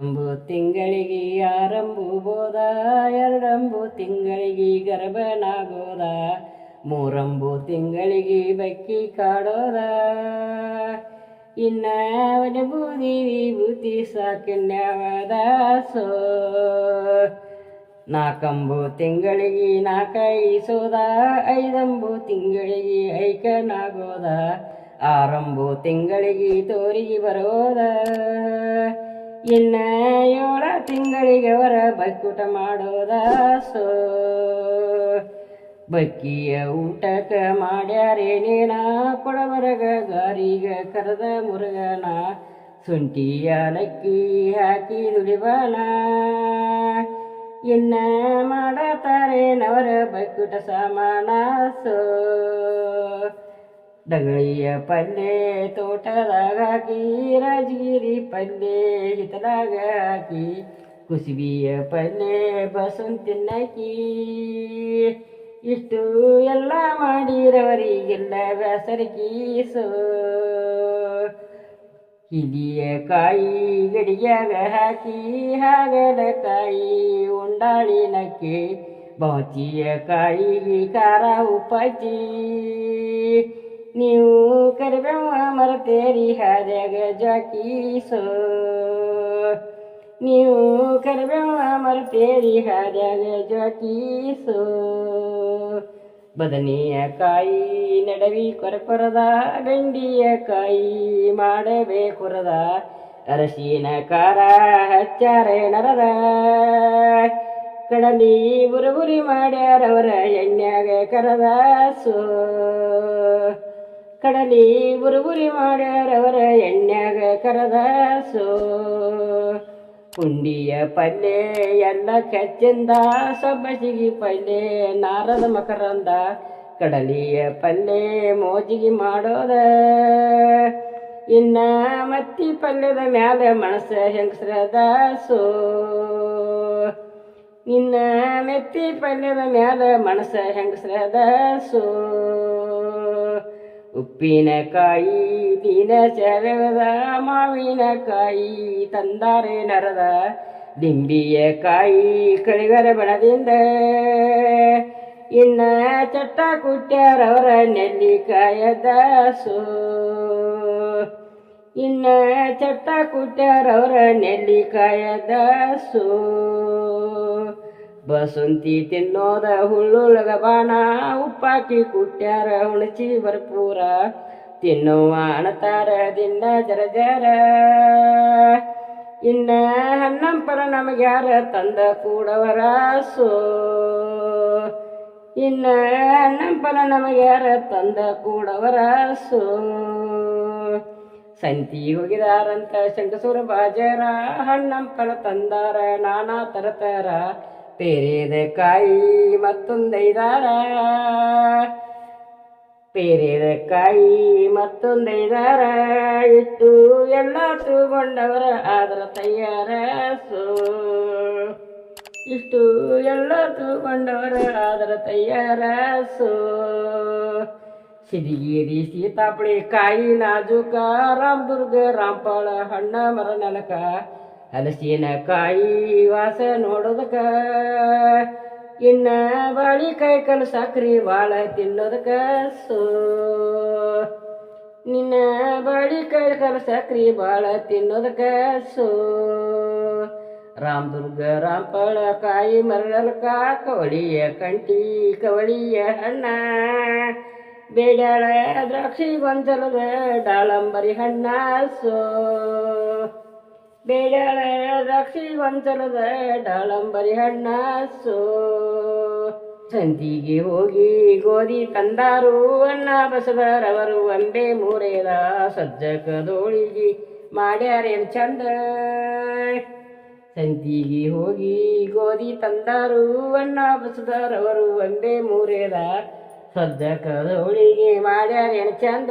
ಅಂಬು ತಿಂಗಳಿಗೆ ಆರಂಭು ಬೋದ ಎರಡಂಬು ತಿಂಗಳಿಗೆ ಗರ್ಭನಾಗೋದ, ಮೂರಂಬು ತಿಂಗಳಿಗೆ ಬಕ್ಕಿ ಕಾಡೋದ. ಇನ್ನ ಅವನ ಬೂದಿ ವಿಭೂತಿ ಸಾಕಿನ್ಯಾವದ ಸೋ, ನಾಕಂಬು ತಿಂಗಳಿಗೆ ನಾಲ್ಕೈಸೋದ ಐದಂಬು ತಿಂಗಳಿಗೆ ಐಕನಾಗೋದ, ಆರಂಬು ತಿಂಗಳಿಗೆ ತೋರಿಗೆ ಬರೋದ. ಇನ್ನ ಏಳ ತಿಂಗಳಿಗೆ ಅವರ ಬೈಕುಟ ಮಾಡೋದಾಸೋ ಬಕ್ಕಿಯ ಊಟಕ ಮಾಡ್ಯಾರೇನೇನ ಕೊಡವರಗ, ಗಾರಿಗ ಕರೆದ ಮುರುಗನ, ಶುಂಠಿಯ ಲಕ್ಕಿ ಹಾಕಿ ದುಡಿಬಾನ ಇನ್ನ ಮಾಡತಾರೆ ನವರ ಬಕ್ಕುಟ ಸಾಮಾನ ಸೋ? ಡಗಳಿಯ ಪಲ್ಲೆ ತೋಟದಾಗ ಹಾಕಿ ರಾಜಗಿರಿ ಪಲ್ಲೆ ಹಿತಲಾಗ ಹಾಕಿ ಕುಸುಬಿಯ ಪಲ್ಲೆ ಬಸನ್ ತಿನ್ನಕಿ ಇಷ್ಟು ಎಲ್ಲ ಮಾಡಿರವರಿಗೆಲ್ಲ ಬೇಸರಕೀಸೋ ಹಿಲಿಯ ಕಾಯಿ ಗಡಿಯಾಗ ಹಾಕಿ ಹಾಗಲಕಾಯಿ ಉಂಡಾಳಿನಕ್ಕೆ ಬೌಚಿಯ ಕಾಯಿಗೆ ಖಾರ ಉಪ್ಪಚ್ಚಿ ನೀವು ಕರಿಬೇವ ಮರತೇರಿ ಹಾದ್ಯಾಗ ಜಾಕೀಸೋ. ನೀವು ಕರಿಬೇವ ಮರತೇರಿ ಹಾದ್ಯಾಗ ಜಾಕೀಸೋ. ಬದನೆಯ ಕಾಯಿ ನಡವಿ ಕೊರಕೊರದ ಗಂಡಿಯ ಕಾಯಿ ಮಾಡಬೇಕುರದ ಅರಸಿನ ಕಾರ ಹಚ್ಚಾರೆ ನರದ. ಕಡಲಿ ಬುರುಬುರಿ ಮಾಡ್ಯಾರವರ ಎಣ್ಣ್ಯಾಗ ಕರದ ಸೋ ಕಡಲಿ ಬುರುಬುರಿ ಮಾಡ್ಯಾರವರ ಎಣ್ಣೆಗ ಕರದ ಸೋ. ಪುಂಡಿಯ ಪಲ್ಲೆ ಎಲ್ಲ ಕಚ್ಚಿಂದ ಸಬ್ಬಸಿಗಿ ಪಲ್ಲೆ ನಾರದ ಮಕರಂದ, ಕಡಲಿಯ ಪಲ್ಲೆ ಮೋಜಿಗೆ ಮಾಡೋದ. ಇನ್ನ ಮತ್ತಿ ಪಲ್ಯದ ಮ್ಯಾಲೆ ಮನಸ್ಸ ಹೆಂಗಸ್ರ ದಾಸು ನಿನ್ನ ಮೆತ್ತಿ ಪಲ್ಯದ ಮ್ಯಾಲೆ ಮನಸ್ಸ ಹೆಂಗಸ್ರ ಸೋ. ಉಪ್ಪಿನಕಾಯಿ ದಿನ ಸೆವೆದ ಮಾವಿನಕಾಯಿ ತಂದಾರೆ ನರದ ದಿಂಬಿಯ ಕಾಯಿ ಕಳಿಗರ ಬಣದಿಂದ. ಇನ್ನ ಚಟ್ಟ ಕುಟ್ಟ್ಯಾರವರ ನೆಲ್ಲಿಕಾಯದ ಸೋ. ಇನ್ನ ಚಟ್ಟ ಕುಟ್ಟ್ಯಾರವರ ನೆಲ್ಲಿಕಾಯದ ಸೋ. ಬಸಂತಿ ತಿನ್ನೋದ ಹುಳ್ಳುಳಗ ಬಾಣ, ಉಪ್ಪಾಕಿ ಕುಟ್ಯಾರ ಹುಣಚಿ ಬರ್ಪೂರ, ತಿನ್ನುವ ಅಣತಾರ ದಿನ್ನ ಜರ ಜರ. ಇನ್ನ ಹನ್ನಂಪರ ನಮಗ್ಯಾರ ತಂದ ಕೂಡವರ ಸೋ. ಇನ್ನ ಹನ್ನಂಪರ ನಮಗ್ಯಾರ ತಂದ ಕೂಡವರ ಸೋ. ಸಂತಿ ಹೋಗಿದಾರಂತ ಶಂಕಸೂರ ಬಾಜರ ಹಣ್ಣಂಪಲ ತಂದಾರ ನಾನಾ ತರತರ. ಪೇರೇದ ಕಾಯಿ ಮತ್ತೊಂದೈದಾರ. ಪೇರೆದ ಕಾಯಿ ಮತ್ತೊಂದೈದಾರ. ಇಟ್ಟು ಎಲ್ಲ ತಗೊಂಡವರ ಆದ್ರ ತಯಾರ ಸೋ. ಇಷ್ಟು ಎಲ್ಲ ತಗೊಂಡವರ ಆದ್ರ ತಯಾರ ಸೋ. ಸಿರಿಗೇರಿ ಸೀತಾಪಳಿ ಕಾಯಿ ನಾಜೂಕ, ರಾಮದುರ್ಗ ರಾಂಪಾಳ ಹಣ್ಣ ಮರ, ನೆಲಕ ಹಲಸಿನ ಕಾಯಿ ವಾಸ ನೋಡೋದಕ ಇನ್ನ ಬಾಳಿಕಾಯಿ ಕಲ್ ಸಕ್ರಿ ಬಾಳ ತಿನ್ನೋದಕ ಸೋ. ನಿನ್ನ ಬಾಳಿಕಾಯಿ ಕಲ್ ಸಕ್ರಿ ಬಾಳ ತಿನ್ನೋದಕ ಸೋ. ರಾಮದುರ್ಗ, ರಾಮಪಳ, ಕಾಯಿ ಮರಳಲ್ಕ ಕವಳಿಯ ಕಂಟಿ ಕವಳಿಯ ಹಣ್ಣ ಬೇಡಾಳ ದ್ರಾಕ್ಷಿ ಗೊಂದಲದ ದಾಳಂಬರಿ ಹಣ್ಣ ಸೋ. ಬೇಡಾಳ ದ್ರಾಕ್ಷಿ ಗೊಂಚಲದ ಡಾಳಂಬರಿ ಹಣ್ಣ ಸೋ ಸಂತಿಗೆ ಹೋಗಿ ಗೋಧಿ ತಂದಾರು, ಅಣ್ಣ ಬಸವರವರು ಅಂಬೆ ಮೂರೇದ ಸಜ್ಜಕದೋಳಿಗೆ ಮಾಡ್ಯಾರೇನು ಚಂದ. ಸಂತಿಗೆ ಹೋಗಿ ಗೋಧಿ ತಂದಾರು, ಅಣ್ಣ ಬಸವರವರು ಅಂಬೆ ಮೂರೇದ ಸಜ್ಜಕದೋಳಿಗೆ ಮಾಡ್ಯಾರೇನು ಚಂದ.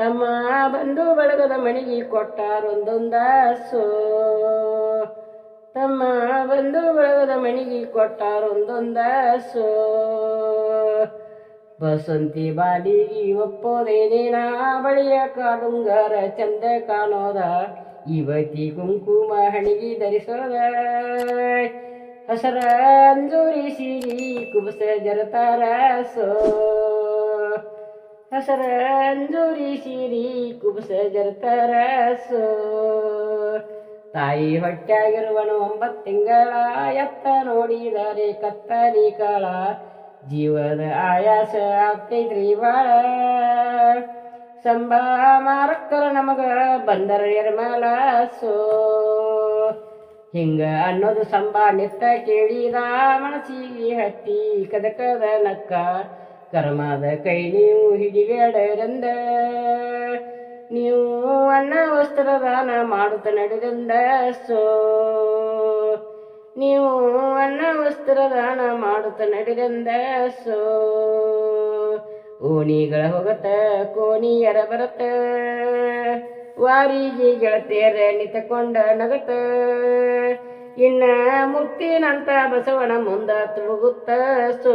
ತಮ್ಮ ಬಂಧು ಬಳಗದ ಮಣಿಗೆ ಕೊಟ್ಟಾರೊಂದೊಂದಾಸು ತಮ್ಮ ಬಂಧು ಬಳಗದ ಮಣಿಗೆ ಕೊಟ್ಟಾರೊಂದೊಂದಾಸು ಬಸಂತಿ ಬಾಲಿಗಿ ಒಪ್ಪೋದೇನೇನ ಬಳಿಯ ಕಾಲುಂಗಾರ ಚಂದ ಕಾಣೋದ. ಇವತಿ ಕುಂಕುಮ ಹಣಿಗಿ ಧರಿಸೋದ. ಹಸರ ಅಂಜೂರಿ ಸಿರಿ ಕುಬಸ ಜರತಾರ ಸೋ ಹಸರ ಅಂಜೂರಿ ಸಿರಿ ಕುಬಸ ಜರ್ತರಸು ತಾಯಿ ಹೊಟ್ಟೆಯಾಗಿರುವನು ಒಂಬತ್ತು ತಿಂಗಳ ಎತ್ತ ನೋಡಿದರೆ ಕತ್ತರಿ ಕಾಳ. ಜೀವದ ಆಯಾಸ ಆಗ್ತೈತ್ರಿ ಬಾಳ. ಸಂಬ ಮಾರಕ್ಕರ ನಮಗ ಬಂದರ ನಿರ್ಮಲ ಸೋ ಹಿಂಗ ಅನ್ನೋದು ಸಂಬ ನಿತ್ತ ಕೇಳಿದ ಮನಸ್ಸಿಗೆ ಹತ್ತಿ ಕದಕದ ನಕ್ಕ. ಕರ್ಮದ ಕೈ ನೀವು ಹಿಡಿಬೇಡರೆಂದ ನೀವು ಅನ್ನ ವಸ್ತ್ರದಾನ ಮಾಡುತ್ತ ನಡೆದಂದ ಸೋ, ನೀವು ಅನ್ನ ವಸ್ತ್ರದಾನ ಮಾಡುತ್ತ ನಡೆದಂದ ಸೋ, ಓಣಿಗಳ ಹೋಗತ್ತ ಕೋಣಿಯರ ಬರತ್ತ ವಾರಿಗೆ ಗೆಳತಿಯರ ನಿತಕೊಂಡ ನಗತ. ಇನ್ನ ಮುಕ್ತಿನಂತ ಬಸವನ ಮುಂದ ತುಳುಗುತ್ತ ಸೋ